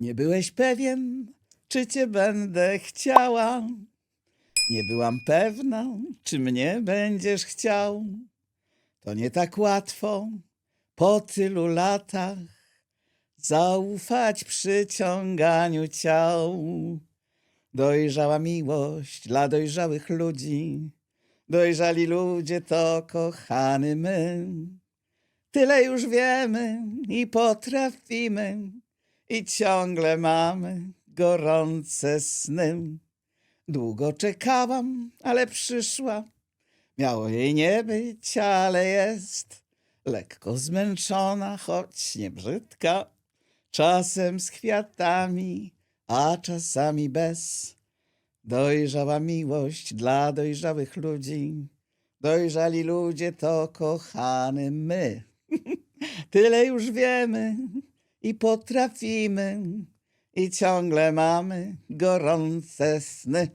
Nie byłeś pewien, czy cię będę chciała. Nie byłam pewna, czy mnie będziesz chciał. To nie tak łatwo po tylu latach zaufać przyciąganiu ciał. Dojrzała miłość dla dojrzałych ludzi. Dojrzali ludzie to kochany my. Tyle już wiemy i potrafimy, i ciągle mamy gorące sny. Długo czekałam, ale przyszła. Miało jej nie być, ale jest. Lekko zmęczona, choć nie brzydka. Czasem z kwiatami, a czasami bez. Dojrzała miłość dla dojrzałych ludzi. Dojrzali ludzie to kochany my. Tyle już wiemy i potrafimy, i ciągle mamy gorące sny.